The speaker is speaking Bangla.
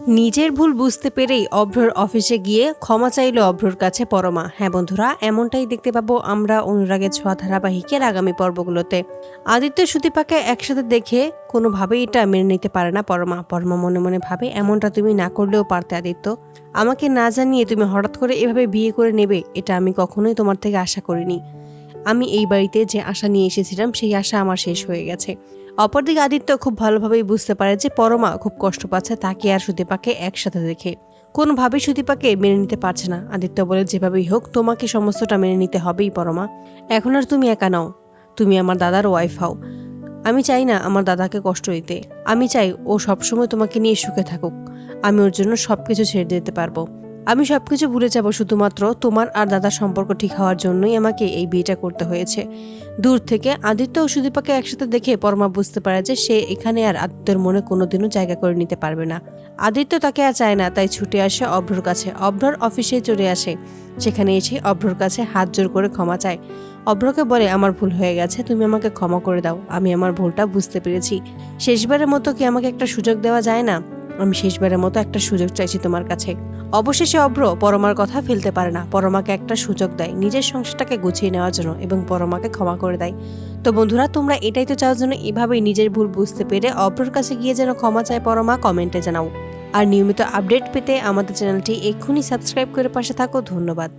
নিজের ভুল বুঝতে পেরেই অভ্রর অফিসে গিয়ে ক্ষমা চাইল অভ্রর কাছে পরমা। হ্যাঁ বন্ধুরা, এমনটাই দেখতে পাবো আমরা অনুরাগের ছোঁয়া ধারাবাহিকের আগামী পর্বগুলোতে। আদিত্য সুদীপাকে একসাথে দেখে কোনোভাবেই এটা মেনে নিতে পারে না পরমা। পরমা মনে মনে ভাবে, এমনটা তুমি না করলেও পারতে আদিত্য। আমাকে না জানিয়ে তুমি হঠাৎ করে এভাবে বিয়ে করে নেবে, এটা আমি কখনোই তোমার থেকে আশা করিনি। আমি এই বাড়িতে যে আশা নিয়ে এসেছিলাম, সেই আশা আমার শেষ হয়ে গেছে। অপরদিকে আদিত্য খুব ভালোভাবেই বুঝতে পারে যে পরমা খুব কষ্ট পাচ্ছে তাকে আর সুদীপাকে একসাথে দেখে। কোনোভাবেই সুদীপাকে মেনে নিতে পারছে না। আদিত্য বলে, যেভাবেই হোক, তোমাকে সমস্তটা মেনে নিতে হবেই পরমা। এখন আর তুমি একা নাও। তুমি আমার দাদার ওয়াইফ হও। আমি চাই না আমার দাদাকে কষ্ট দিতে। আমি চাই ও সবসময় তোমাকে নিয়ে সুখে থাকুক। আমি ওর জন্য সব কিছু ছেড়ে দিতে পারব। আমি সব কিছু ভুলে যাব শুধুমাত্র তোমার আর দাদার সম্পর্ক ঠিক হওয়ার জন্যই আমাকে এই বিয়েটা করতে হয়েছে। দূর থেকে আদিত্য ও সুদীপাকে একসাথে দেখে পরমা বুঝতে পারে যে সে এখানে আর আদিত্যর মনে কোনোদিনও জায়গা করে নিতে পারবে না। আদিত্য তাকে আর চায় না, তাই ছুটে আসে অভ্রর কাছে। অভ্রর অফিসে চলে আসে। সেখানে এসে অভ্রর কাছে হাত জোর করে ক্ষমা চায়। অভ্রকে বলে, আমার ভুল হয়ে গেছে, তুমি আমাকে ক্ষমা করে দাও। আমি আমার ভুলটা বুঝতে পেরেছি। শেষবারের মতো কি আমাকে একটা সুযোগ দেওয়া যায় না? আমি শেষবারের মতো একটা সুযোগ চাইছি তোমার কাছে। অবশেষে অভ্র পরমার কথা ফেলতে পারে না। পরমাকে একটা সুযোগ দেয়, নিজের সংসারটাকে গুছিয়ে নেওয়ার জন্য এবং পরমাকে ক্ষমা করে দেয়। তো বন্ধুরা, তোমরা এটাই তো চাওয়ার জন্য এভাবেই নিজের ভুল বুঝতে পেরে অভ্রর কাছে গিয়ে যেন ক্ষমা চায় পরমা, কমেন্টে জানাও। আর নিয়মিত আপডেট পেতে আমাদের চ্যানেলটি এক্ষুনি সাবস্ক্রাইব করে পাশে থাকো। ধন্যবাদ।